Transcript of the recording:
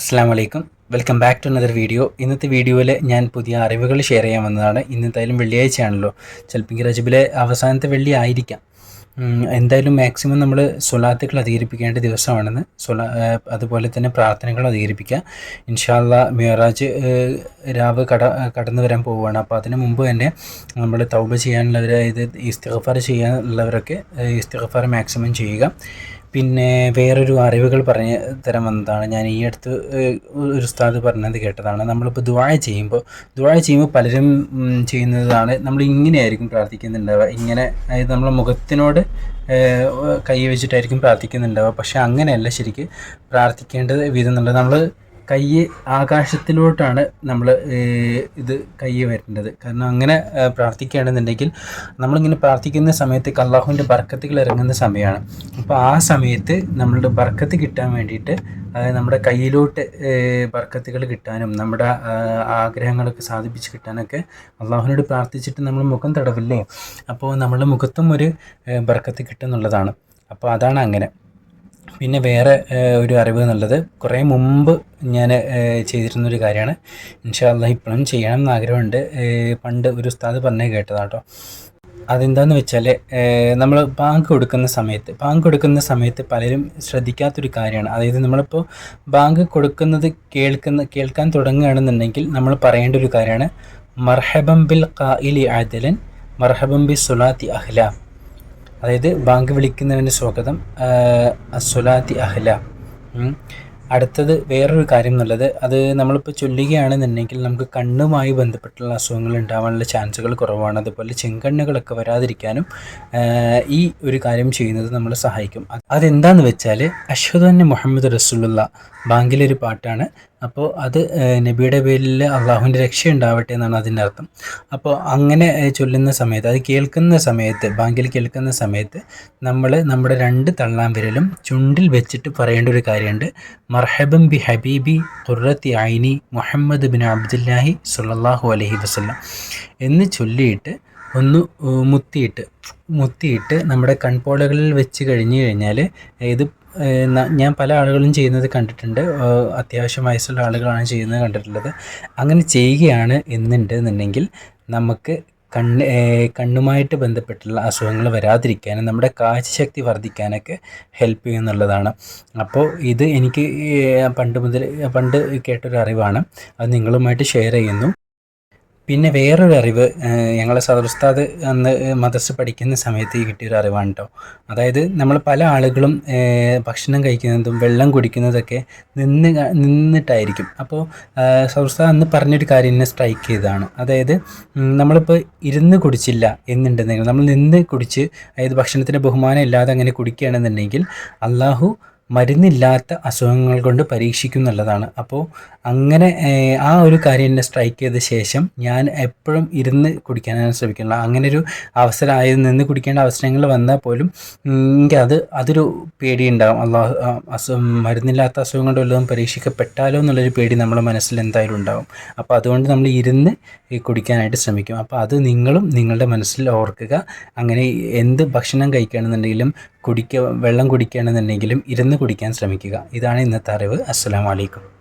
അസ്സാം വലൈക്കും welcome back to another video. ഇന്നത്തെ വീഡിയോയിൽ ഞാൻ പുതിയ അറിവുകൾ ഷെയർ ചെയ്യാൻ വന്നതാണ്. ഇന്നത്തായാലും വെള്ളിയാഴ്ചയാണല്ലോ. ചിലപ്പോൾ റജബിലെ അവസാനത്തെ വെള്ളി ആയിരിക്കാം. എന്തായാലും മാക്സിമം നമ്മൾ സ്വലാത്തുകൾ അധികരിപ്പിക്കേണ്ട ദിവസമാണെന്ന്. സ്വല അതുപോലെ തന്നെ പ്രാർത്ഥനകൾ അധികരിപ്പിക്കുക. ഇൻഷാല്ല മിയറാജ് രാവ് കട കടന്നു വരാൻ പോവുകയാണ്. അപ്പോൾ അതിന് മുമ്പ് തന്നെ നമ്മൾ തൗബ ചെയ്യാനുള്ളവർ അതായത് ഇസ്തിഗ്ഫാർ ചെയ്യാനുള്ളവരൊക്കെ ഇസ്തിഗ്ഫാർ മാക്സിമം ചെയ്യുക. പിന്നെ വേറൊരു അറിവുകൾ പറഞ്ഞ് തരാൻ വന്നതാണ്. ഞാൻ ഈ അടുത്ത് ഒരു ഉസ്താദ് പറഞ്ഞത് കേട്ടതാണ്. നമ്മളിപ്പോൾ ദുആ ചെയ്യുമ്പോൾ ദുആ ചെയ്യുമ്പോൾ പലരും ചെയ്യുന്നതാണ് നമ്മൾ ഇങ്ങനെയായിരിക്കും പ്രാർത്ഥിക്കുന്നുണ്ടാവുക. ഇങ്ങനെ അതായത് നമ്മളെ മുഖത്തിനോട് കൈ വെച്ചിട്ടായിരിക്കും പ്രാർത്ഥിക്കുന്നുണ്ടാവുക. പക്ഷേ അങ്ങനെയല്ല ശരിക്ക് പ്രാർത്ഥിക്കേണ്ടത് വിധം നമ്മൾ കൈ ആകാശത്തിലോട്ടാണ് നമ്മൾ ഇത് കൈ വരേണ്ടത്. കാരണം അങ്ങനെ പ്രാർത്ഥിക്കുകയാണെന്നുണ്ടെങ്കിൽ നമ്മളിങ്ങനെ പ്രാർത്ഥിക്കുന്ന സമയത്ത് അള്ളാഹുവിന്റെ ബർക്കത്തുകൾ ഇറങ്ങുന്ന സമയമാണ്. അപ്പോൾ ആ സമയത്ത് നമ്മളുടെ ബർക്കത്ത് കിട്ടാൻ വേണ്ടിയിട്ട് നമ്മുടെ കയ്യിലോട്ട് ബർക്കത്തുകൾ കിട്ടാനും നമ്മുടെ ആഗ്രഹങ്ങളൊക്കെ സാധിപ്പിച്ച് കിട്ടാനൊക്കെ അള്ളാഹുവിനോട് പ്രാർത്ഥിച്ചിട്ട് നമ്മൾ മുഖം തടവില്ലേ? അപ്പോൾ നമ്മളുടെ മുഖത്തും ഒരു ബർക്കത്ത് കിട്ടുന്നുള്ളതാണ്. അപ്പോൾ അതാണ് അങ്ങനെ. പിന്നെ വേറെ ഒരു അറിവ് എന്നുള്ളത് കുറേ മുമ്പ് ഞാൻ ചെയ്തിരുന്ന ചെയ്തിരുന്നൊരു കാര്യമാണ്. ഇൻഷാല്ല ഇപ്പോഴും ചെയ്യണം എന്ന് ആഗ്രഹമുണ്ട്. പണ്ട് ഒരു ഉസ്താദ് പറഞ്ഞേ കേട്ടതാട്ടോ അതെന്താന്ന് വെച്ചാൽ നമ്മൾ ബാങ്ക് കൊടുക്കുന്ന സമയത്ത് ബാങ്ക് കൊടുക്കുന്ന സമയത്ത് പലരും ശ്രദ്ധിക്കാത്തൊരു കാര്യമാണ്. അതായത് നമ്മളിപ്പോൾ ബാങ്ക് കൊടുക്കുന്നത് കേൾക്കുന്ന കേൾക്കാൻ തുടങ്ങുകയാണെന്നുണ്ടെങ്കിൽ നമ്മൾ പറയേണ്ട ഒരു കാര്യമാണ് മർഹബം ബിൽ ഖായിലി ആദലൻ മർഹബം ബി സുലാത്തി അഹ്ല. അതായത് ബാങ്ക് വിളിക്കുന്നവന് സ്വാഗതം അസുലാത്തി അഹ്ല. അടുത്തത് വേറൊരു കാര്യം എന്നുള്ളത് അത് നമ്മളിപ്പോൾ ചൊല്ലുകയാണെന്നുണ്ടെങ്കിൽ നമുക്ക് കണ്ണുമായി ബന്ധപ്പെട്ടുള്ള അസുഖങ്ങൾ ഉണ്ടാവാനുള്ള ചാൻസുകൾ കുറവാണ്. അതുപോലെ ചെങ്കണ്ണുകളൊക്കെ വരാതിരിക്കാനും ഈ ഒരു കാര്യം ചെയ്യുന്നത് നമ്മളെ സഹായിക്കും. അത് അതെന്താന്ന് വെച്ചാൽ അന്ന മുഹമ്മദ് റസൂലുള്ള ബാങ്കിലൊരു പാട്ടാണ്. അപ്പോൾ അത് നബിയുടെ പേരിൽ അള്ളാഹുവിന്റെ രക്ഷ ഉണ്ടാവട്ടെ എന്നാണ് അതിന്റെ അർത്ഥം. അപ്പോൾ അങ്ങനെ ചൊല്ലുന്ന സമയത്ത് അത് കേൾക്കുന്ന സമയത്ത് ബാങ്കിൽ കേൾക്കുന്ന സമയത്ത് നമ്മൾ നമ്മുടെ രണ്ട് തള്ളാം വിരലും ചുണ്ടിൽ വെച്ചിട്ട് പറയേണ്ട ഒരു കാര്യമുണ്ട്. മർഹബം ബി ഹബീബി ഖുറത്തി ഐനി മുഹമ്മദ് ബിൻ അബ്ദുല്ലാഹി സുല്ലാഹു അലഹി വസല്ലം എന്ന് ചൊല്ലിയിട്ട് ഒന്ന് മുത്തിയിട്ട് മുത്തിയിട്ട് നമ്മുടെ കൺപോളകളിൽ വെച്ച് കഴിഞ്ഞു കഴിഞ്ഞാൽ ഇത് ഞാൻ പല ആളുകളും ചെയ്യുന്നത് കണ്ടിട്ടുണ്ട്. അത്യാവശ്യം വയസ്സുള്ള ആളുകളാണ് ചെയ്യുന്നത് കണ്ടിട്ടുള്ളത്. അങ്ങനെ ചെയ്യുകയാണ് എന്നുണ്ടെന്നുണ്ടെങ്കിൽ നമുക്ക് കണ്ണ് കണ്ണുമായിട്ട് ബന്ധപ്പെട്ടുള്ള അസുഖങ്ങൾ വരാതിരിക്കാനും നമ്മുടെ കാഴ്ചശക്തി വർദ്ധിക്കാനൊക്കെ ഹെൽപ്പ് ചെയ്യുന്നുള്ളതാണ്. അപ്പോൾ ഇത് എനിക്ക് പണ്ട് മുതൽ പണ്ട് കേട്ടൊരു അറിവാണ്. അത് നിങ്ങളുമായിട്ട് ഷെയർ ചെയ്യുന്നു. പിന്നെ വേറൊരു അറിവ് ഞങ്ങളെ സദർസ്താദ് അന്ന് മദർസ് പഠിക്കുന്ന സമയത്ത് കിട്ടിയൊരു അറിവാണ് കേട്ടോ അതായത് നമ്മൾ പല ആളുകളും ഭക്ഷണം കഴിക്കുന്നതും വെള്ളം കുടിക്കുന്നതൊക്കെ നിന്ന് നിന്നിട്ടായിരിക്കും. അപ്പോൾ സദർസ്താദ് അന്ന് പറഞ്ഞൊരു കാര്യം എന്നെ സ്ട്രൈക്ക് ചെയ്തതാണ്. അതായത് നമ്മളിപ്പോൾ ഇരുന്ന് കുടിച്ചില്ല എന്നുണ്ടെന്നെങ്കിൽ നമ്മൾ നിന്ന് കുടിച്ച് അതായത് ഭക്ഷണത്തിന്റെ ബഹുമാനം ഇല്ലാതെ അങ്ങനെ കുടിക്കുകയാണെന്നുണ്ടെങ്കിൽ അള്ളാഹു മരുന്നില്ലാത്ത അസുഖങ്ങൾ കൊണ്ട് പരീക്ഷിക്കും എന്നുള്ളതാണ് അപ്പോൾ അങ്ങനെ ആ ഒരു കാര്യം എന്നെ സ്ട്രൈക്ക് ചെയ്ത ശേഷം ഞാൻ എപ്പോഴും ഇരുന്ന് കുടിക്കാനാണ് ശ്രമിക്കുന്നത്. അങ്ങനെ ഒരു അവസരം ആയത് നിന്ന് കുടിക്കേണ്ട അവസരങ്ങൾ വന്നാൽ പോലും എനിക്ക് അത് അതൊരു പേടി ഉണ്ടാകും അള്ളാഹ് അസു മരുന്നില്ലാത്ത അസുഖം കൊണ്ട് വല്ലതും പരീക്ഷിക്കപ്പെട്ടാലോ എന്നുള്ളൊരു പേടി നമ്മുടെ മനസ്സിൽ എന്തായാലും ഉണ്ടാകും അപ്പോൾ അതുകൊണ്ട് നമ്മൾ ഇരുന്ന് കുടിക്കാനായിട്ട് ശ്രമിക്കും. അപ്പോൾ അത് നിങ്ങളും നിങ്ങളുടെ മനസ്സിൽ ഓർക്കുക. അങ്ങനെ എന്ത് ഭക്ഷണം കഴിക്കുകയാണെന്നുണ്ടെങ്കിലും കുടിക്കുക വെള്ളം കുടിക്കുകയാണെന്നുണ്ടെങ്കിലും ഇരുന്ന് കുടിക്കാൻ ശ്രമിക്കുക. ഇതാണ് ഇന്നത്തെ അറിവ്. അസ്സലാമു അലൈക്കും.